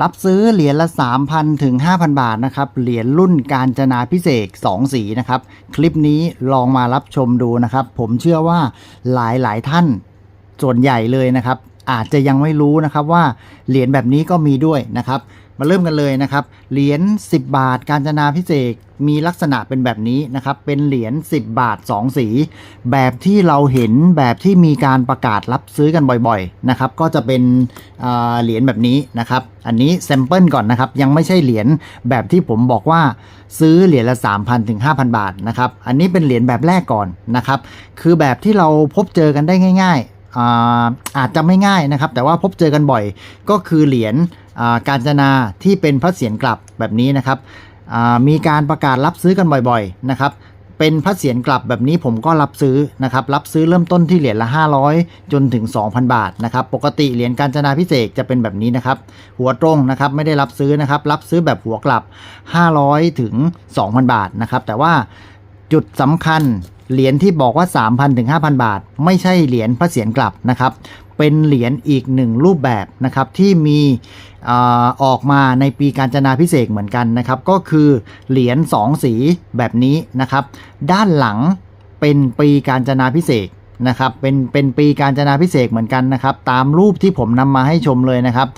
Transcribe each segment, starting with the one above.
รับซื้อเหรียญละ 3,000 ถึง 5,000 บาทนะครับ เหรียญรุ่นการจนาพิเศษก2สีนะครับ คลิปนี้ลองมารับชมดูนะครับ ผมเชื่อว่าหลายหลายท่านส่วนใหญ่เลยนะครับ อาจจะยังไม่รู้นะครับว่าเหรียญแบบนี้ก็มีด้วยนะครับ มาเริ่มกันเลยนะครับ เหรียญ10 บาทการจนาพิเศษก มีลักษณะเป็นแบบนี้นะครับ เป็นเหรียญ10 บาท 2 สี แบบที่เราเห็นแบบที่มีการประกาศรับซื้อกันบ่อยๆนะครับ ก็จะเป็นเหรียญแบบนี้นะครับ อันนี้แซมเปิลก่อนนะครับ ยังไม่ใช่เหรียญแบบที่ผมบอกว่าซื้อเหรียญละ 3,000ถึง5,000 บาทนะครับ อันนี้เป็นเหรียญแบบแรกก่อนนะครับ คือแบบที่เราพบเจอกันได้ง่ายๆอาอาจจะไม่ง่ายนะครับ แต่ว่าพบเจอกันบ่อยก็คือเหรียญาการจนาที่เป็นพระเศียรกลับแบบนี้นะครับ มีการประกาศรับซื้อกันบ่อยๆนะครับเป็นพระเศียรกลับแบบนี้ผมก็รับซื้อนะครับรับซื้อเริ่มต้นที่เหรียญละ 500 จนถึง 2,000 บาทนะครับปกติเหรียญการจนาพิเศษจะเป็นแบบนี้นะครับหัวตรงนะครับไม่ได้รับซื้อนะครับรับซื้อแบบหัวกลับ 500 ถึง 2,000 บาทนะครับแต่ว่าจุดสำคัญเหรียญที่บอกว่า 3,000ถึง5,000 บาท ไม่ใช่เหรียญพระเศียรกลับนะครับ เป็นเหรียญอีกหนึ่งรูปแบบนะครับที่มีออกมาในปีการจนาพิเศษเหมือนกันนะครับ ก็คือเหรียญ2สีแบบนี้นะครับ ด้านหลังเป็นปีการจนาพิเศษนะครับเป็นเป็นปีการจนาพิเศษเหมือนกันนะครับ ตามรูปที่ผมนำมาให้ชมเลยนะครับ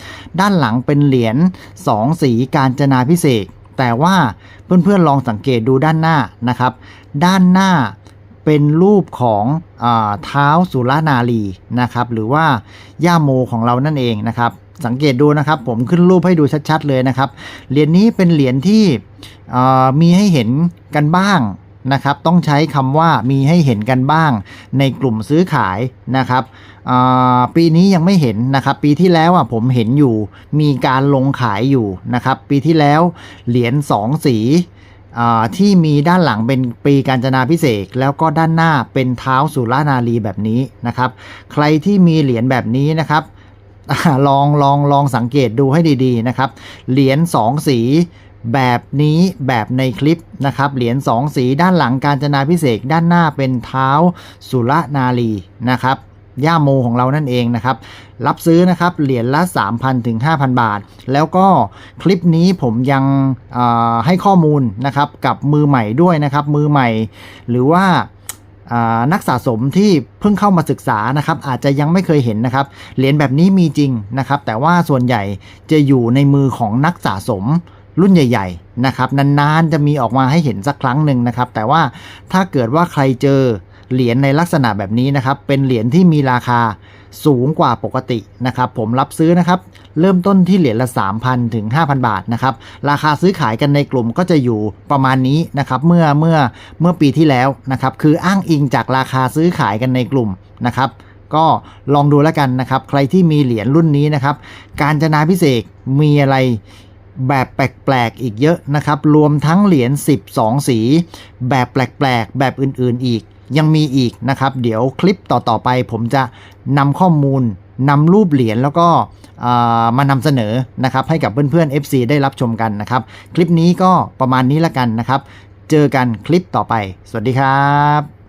ด้านหลังเป็นเหรียญ2สีการจนาพิเศษแต่ว่าเพื่อนๆลองสังเกตดูด้านหน้านะครับ ด้านหน้า เป็นรูปของเท้าสุรนารีนะครับ หรือว่าย่าโมของเรานั่นเองนะครับ สังเกตดูนะครับ ผมขึ้นรูปให้ดูชัดๆเลยนะครับ เหรียญนี้เป็นเหรียญที่มีให้เห็นกันบ้างนะครับ ต้องใช้คำว่ามีให้เห็นกันบ้างในกลุ่มซื้อขายนะครับปีนี้ยังไม่เห็นนะครับ ปีที่แล้วอะผมเห็นอยู่มีการลงขายอยู่นะครับ ปีที่แล้วเหรียญสองสี ที่มีด้านหลังเป็นปีการจนาพิเศษแล้วก็ด้านหน้าเป็นเท้าสุรานารีแบบนี้นะครับ ใครที่มีเหรียญแบบนี้นะครับอลองลองลองสังเกตดูให้ดีๆนะครับ เหรียญ2สีแบบนี้แบบในคลิปนะครับ เหรียญ2สีด้านหลังการจนาพิเศษด้านหน้าเป็นเท้าสุรนารีนะครับ ย่าโมของเรานั่นเองนะครับ รับซื้อนะครับเหรียญละ 3,000 ถึง 5,000 บาท แล้วก็คลิปนี้ผมยังให้ข้อมูลนะครับกับมือใหม่ด้วยนะครับมือใหม่ หรือว่าอ่านักสะสมที่เพิ่งเข้ามาศึกษานะครับ อาจจะยังไม่เคยเห็นนะครับเหรียญแบบนี้มีจริงนะครับ แต่ว่าส่วนใหญ่จะอยู่ในมือของนักสะสมรุ่นใหญ่ ๆ นะครับ นาน ๆ จะมีออกมาให้เห็นสักครั้งหนึ่งนะครับ แต่ว่าถ้าเกิดว่าใครเจอ เหรียญในลักษณะแบบนี้นะครับ เป็นเหรียญที่มีราคาสูงกว่าปกตินะครับ ผมรับซื้อนะครับ เริ่มต้นที่เหรียญละ 3,000 ถึง 5,000 บาทนะครับ ราคาซื้อขายกันในกลุ่มก็จะอยู่ประมาณนี้นะครับ เมื่อเมื่อเมื่อปีที่แล้วนะครับ คืออ้างอิงจากราคาซื้อขายกันในกลุ่มนะครับ ก็ลองดูแล้วกันนะครับ ใครที่มีเหรียญรุ่นนี้นะครับ การจนาพิเศษมีอะไรแบบแปลกๆอีกเยอะนะครับ รวมทั้งเหรียญ 12 สี แบบแปลกๆ แบบอื่นๆอีก ยังมีอีกนะครับ เดี๋ยวคลิปต่อๆไป ผมจะนำข้อมูลนำรูปเหรียญแล้วก็อ่ามานำเสนอนะครับให้กับเพื่อนๆ FC ได้รับชมกันนะครับ คลิปนี้ก็ประมาณนี้ละกันนะครับ เจอกันคลิปต่อไป สวัสดีครับ